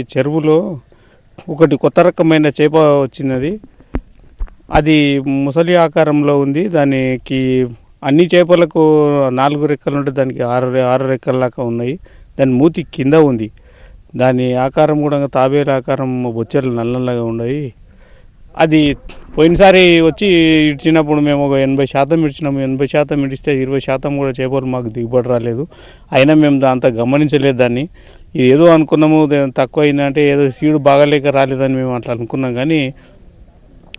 ఈ చెరువులో ఒకటి కొత్త రకమైన చేప వచ్చినది అది ముసలి ఆకారంలో ఉంది. దానికి అన్ని చేపలకు నాలుగు రెక్కలు ఉంటే దానికి ఆరు ఆరు రెక్కల లాగా ఉన్నాయి. దాని మూతి కింద ఉంది. దాని ఆకారం కూడా తాబేలు ఆకారం బొచ్చెలు నల్లగా ఉన్నాయి. అది పోయినసారి వచ్చి ఇడిచినప్పుడు మేము ఒక ఎనభై శాతం ఇడిచినాము. ఎనభై శాతం ఇడిస్తే ఇరవై శాతం కూడా చేపలు మాకు దిగుబడి రాలేదు. అయినా మేము అంత గమనించలేదు దాన్ని. ఇది ఏదో అనుకున్నాము తక్కువ అంటే ఏదో సీడు బాగాలేక రాలేదని మేము అట్లా అనుకున్నాం. కానీ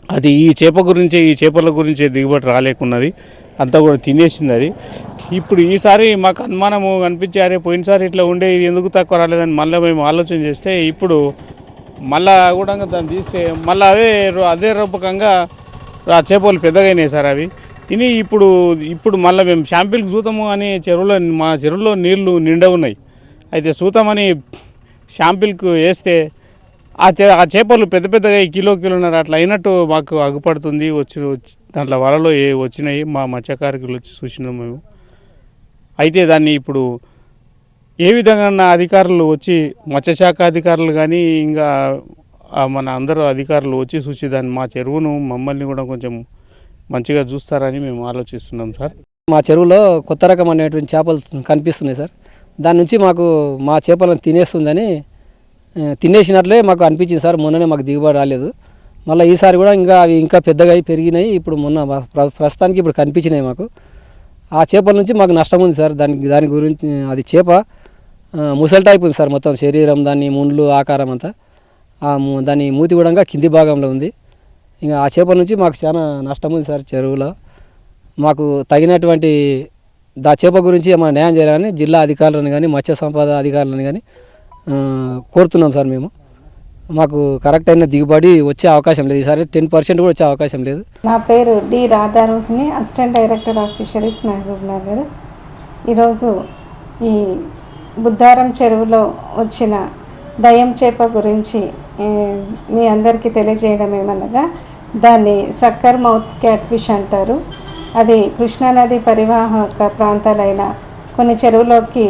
అది ఈ చేప గురించే ఈ చేపల గురించే దిగుబడి రాలేకున్నది. అంతా కూడా తినేసింది అది. ఇప్పుడు ఈసారి మాకు అనుమానము కనిపించి అరే పోయినసారి ఇట్లా ఉండే ఎందుకు తక్కువ రాలేదని మళ్ళీ మేము ఆలోచన చేస్తే ఇప్పుడు మళ్ళా కూడా దాన్ని తీస్తే మళ్ళీ అదే అదే రూపకంగా ఆ చేపలు పెద్దగా సార్ అవి. తిని ఇప్పుడు ఇప్పుడు మళ్ళీ మేము షాంపిల్కి చూతాము అని చెరువులో మా చెరువులో నీళ్ళు నిండా ఉన్నాయి. అయితే సూతమని షాంపిల్కు వేస్తే ఆ చే ఆ చేపలు పెద్ద పెద్దగా కిలో కిలోన్నర అట్లా అయినట్టు మాకు అగుపడుతుంది. వచ్చి వచ్చి దాంట్లో వలలో ఏ వచ్చినాయి. మా మత్స్యకారకులు వచ్చి చూసినాం మేము. అయితే దాన్ని ఇప్పుడు ఏ విధంగా నా అధికారులు వచ్చి మత్స్యశాఖ అధికారులు కానీ ఇంకా మన అందరూ అధికారులు వచ్చి చూసి దాన్ని మా చెరువును మమ్మల్ని కూడా కొంచెం మంచిగా చూస్తారని మేము ఆలోచిస్తున్నాం సార్. మా చెరువులో కొత్త రకం అనేటువంటి చేపలు కనిపిస్తున్నాయి సార్. దాని నుంచి మాకు మా చేపలను తినేస్తుందని తినేసినట్లే మాకు అనిపించింది సార్. మొన్ననే మాకు దిగుబడి రాలేదు. మళ్ళీ ఈసారి కూడా ఇంకా అవి ఇంకా పెద్దగా అయి పెరిగినాయి. ఇప్పుడు మొన్న ప్ర- ప్రస్తుతానికి ఇప్పుడు కనిపించినాయి మాకు. ఆ చేపల నుంచి మాకు నష్టం ఉంది సార్. దానికి దాని గురించి అది చేప ఆ, ముసలి టైప్ ఉంది సార్ మొత్తం శరీరం దాని ముండ్లు ఆకారం అంతా. ఆ దాని మూతి కూడా కింది భాగంలో ఉంది. ఇంకా ఆ చేపల నుంచి మాకు చాలా నష్టం ఉంది సార్ చెరువులో. మాకు తగినటువంటి దా చేప గురించి ఏమైనా న్యాయం చేయాలని జిల్లా అధికారులను కానీ మత్స్య సంపద అధికారులను కానీ కోరుతున్నాం సార్ మేము. మాకు కరెక్ట్ అయిన దిగుబడి వచ్చే అవకాశం లేదు. ఈసారి టెన్ పర్సెంట్ కూడా వచ్చే అవకాశం లేదు. నా పేరు D Radharohini assistant director of fisheries Mahabubnagar. ఈరోజు ఈ బుద్ధారం చెరువులో వచ్చిన దయ్యం చేప గురించి మీ అందరికీ తెలియజేయడం ఏమనగా దాన్ని సక్కర్ మౌత్ క్యాట్ ఫిష్ అంటారు. అది కృష్ణానది పరివాహక ప్రాంతాలైన కొన్ని చెరువులోకి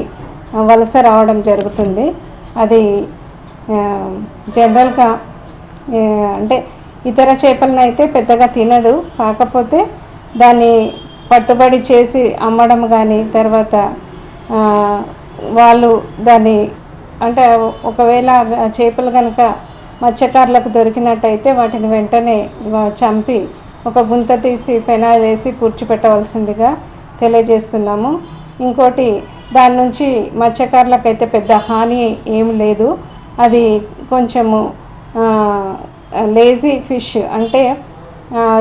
వలస రావడం జరుగుతుంది. అది జనరల్గా అంటే ఇతర చేపలను అయితే పెద్దగా తినదు. కాకపోతే దాన్ని పట్టుబడి చేసి అమ్మడం కానీ తర్వాత వాళ్ళు దాన్ని అంటే ఒకవేళ చేపలు కనుక మత్స్యకారులకు దొరికినట్టయితే వాటిని వెంటనే చంపి ఒక గుంత తీసి ఫెనాయిల్ వేసి పూడ్చిపెట్టవలసిందిగా తెలియజేస్తున్నాము. ఇంకోటి దాని నుంచి మత్స్యకారులకైతే పెద్ద హాని ఏమి లేదు. అది కొంచెము లేజీ ఫిష్ అంటే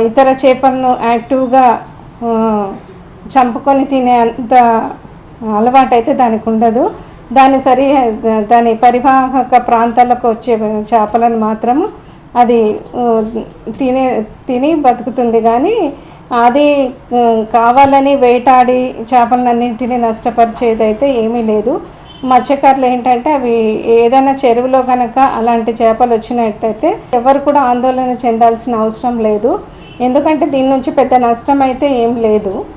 ఇతర చేపలను యాక్టివ్గా చంపుకొని తినే అంత అలవాటు అయితే దానికి ఉండదు. దాని సరి దాని పరివాహక ప్రాంతాలకు వచ్చే చేపలను మాత్రము అది తినే తిని బతుకుతుంది కానీ అది కావాలని వేటాడి చేపలన్నింటినీ నష్టపరిచేది అయితే ఏమీ లేదు. మత్స్యకారులు ఏంటంటే అవి ఏదైనా చెరువులో కనుక అలాంటి చేపలు వచ్చినట్టయితే ఎవరు కూడా ఆందోళన చెందాల్సిన అవసరం లేదు. ఎందుకంటే దీని నుంచి పెద్ద నష్టం అయితే ఏం లేదు.